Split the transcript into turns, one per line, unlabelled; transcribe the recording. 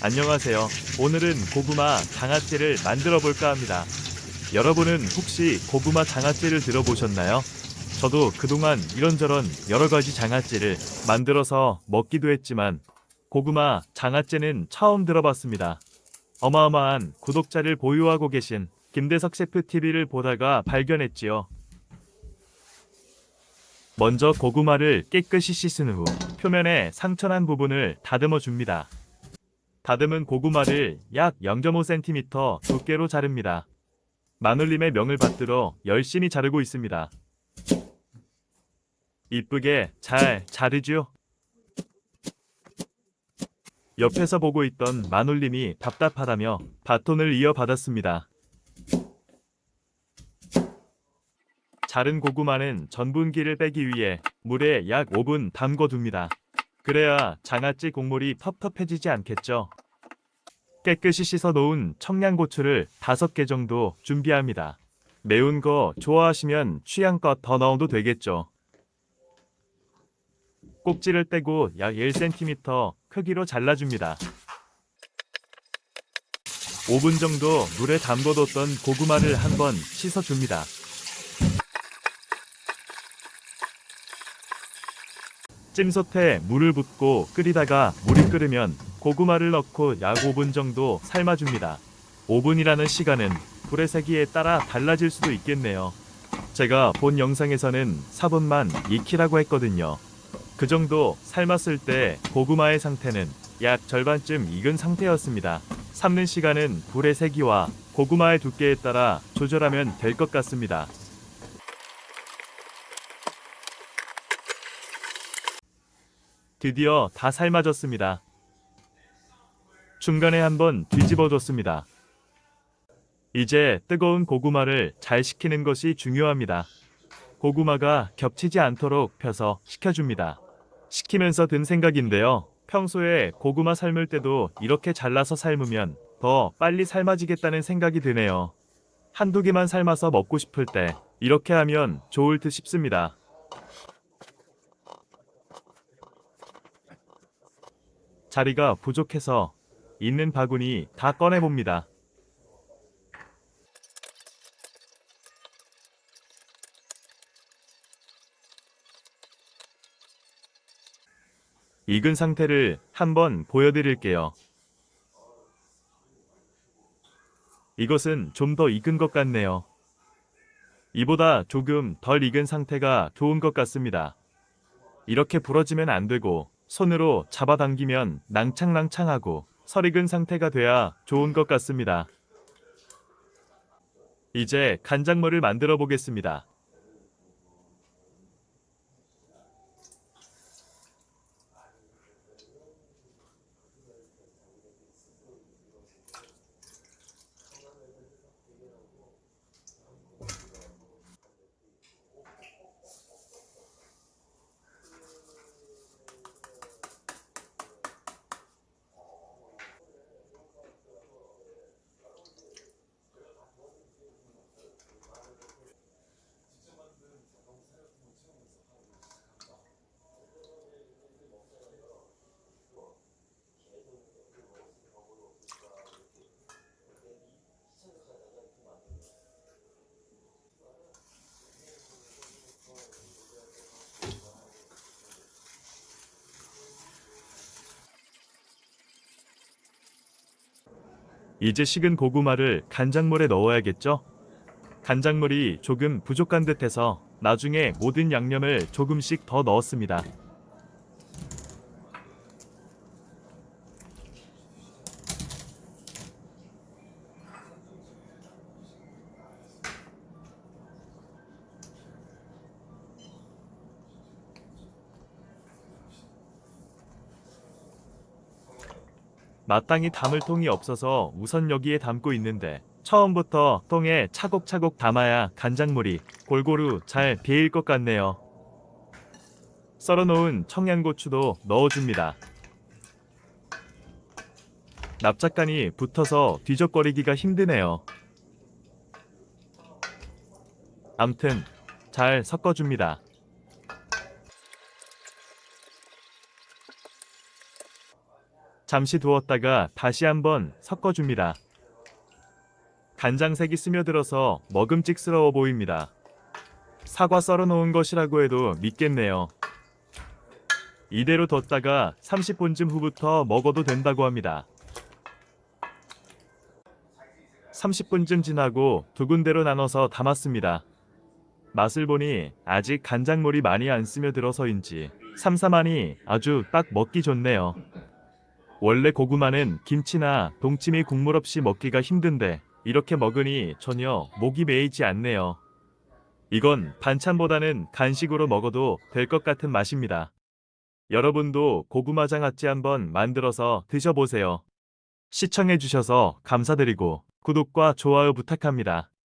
안녕하세요. 오늘은 고구마 장아찌를 만들어 볼까 합니다. 여러분은 혹시 고구마 장아찌를 들어보셨나요? 저도 그동안 이런저런 여러 가지 장아찌를 만들어서 먹기도 했지만 고구마 장아찌는 처음 들어봤습니다. 어마어마한 구독자를 보유하고 계신 김대석 셰프 TV를 보다가 발견했지요. 먼저 고구마를 깨끗이 씻은 후 표면에 상처난 부분을 다듬어 줍니다. 다듬은 고구마를 약 0.5cm 두께로 자릅니다. 마눌님의 명을 받들어 열심히 자르고 있습니다. 이쁘게 잘 자르죠? 옆에서 보고 있던 마눌님이 답답하다며 바톤을 이어받았습니다. 자른 고구마는 전분기를 빼기 위해 물에 약 5분 담궈둡니다. 그래야 장아찌 국물이 텁텁해지지 않겠죠. 깨끗이 씻어 놓은 청양고추를 5개 정도 준비합니다. 매운 거 좋아하시면 취향껏 더 넣어도 되겠죠. 꼭지를 떼고 약 1cm 크기로 잘라줍니다. 5분 정도 물에 담궈뒀던 고구마를 한번 씻어줍니다. 찜솥에 물을 붓고 끓이다가 물이 끓으면 고구마를 넣고 약 5분 정도 삶아줍니다. 5분이라는 시간은 불의 세기에 따라 달라질 수도 있겠네요. 제가 본 영상에서는 4분만 익히라고 했거든요. 그 정도 삶았을 때 고구마의 상태는 약 절반쯤 익은 상태였습니다. 삶는 시간은 불의 세기와 고구마의 두께에 따라 조절하면 될 것 같습니다. 드디어 다 삶아졌습니다. 중간에 한번 뒤집어 줬습니다. 이제 뜨거운 고구마를 잘 식히는 것이 중요합니다. 고구마가 겹치지 않도록 펴서 식혀줍니다. 식히면서 든 생각인데요. 평소에 고구마 삶을 때도 이렇게 잘라서 삶으면 더 빨리 삶아지겠다는 생각이 드네요. 한두 개만 삶아서 먹고 싶을 때 이렇게 하면 좋을 듯 싶습니다. 자리가 부족해서 있는 바구니 다 꺼내봅니다. 익은 상태를 한번 보여드릴게요. 이것은 좀 더 익은 것 같네요. 이보다 조금 덜 익은 상태가 좋은 것 같습니다. 이렇게 부러지면 안 되고 손으로 잡아당기면 낭창낭창하고 설익은 상태가 돼야 좋은 것 같습니다. 이제 간장물을 만들어 보겠습니다. 이제 식은 고구마를 간장물에 넣어야겠죠? 간장물이 조금 부족한 듯해서 나중에 모든 양념을 조금씩 더 넣었습니다. 마땅히 담을 통이 없어서 우선 여기에 담고 있는데 처음부터 통에 차곡차곡 담아야 간장물이 골고루 잘 배일 것 같네요. 썰어놓은 청양고추도 넣어줍니다. 납작간이 붙어서 뒤적거리기가 힘드네요. 암튼 잘 섞어줍니다. 잠시 두었다가 다시 한번 섞어줍니다. 간장색이 스며들어서 먹음직스러워 보입니다. 사과 썰어 놓은 것이라고 해도 믿겠네요. 이대로 뒀다가 30분쯤 후부터 먹어도 된다고 합니다. 30분쯤 지나고 두 군데로 나눠서 담았습니다. 맛을 보니 아직 간장물이 많이 안 스며들어서인지 삼삼하니 아주 딱 먹기 좋네요. 원래 고구마는 김치나 동치미 국물 없이 먹기가 힘든데 이렇게 먹으니 전혀 목이 메이지 않네요. 이건 반찬보다는 간식으로 먹어도 될 것 같은 맛입니다. 여러분도 고구마 장아찌 한번 만들어서 드셔보세요. 시청해주셔서 감사드리고 구독과 좋아요 부탁합니다.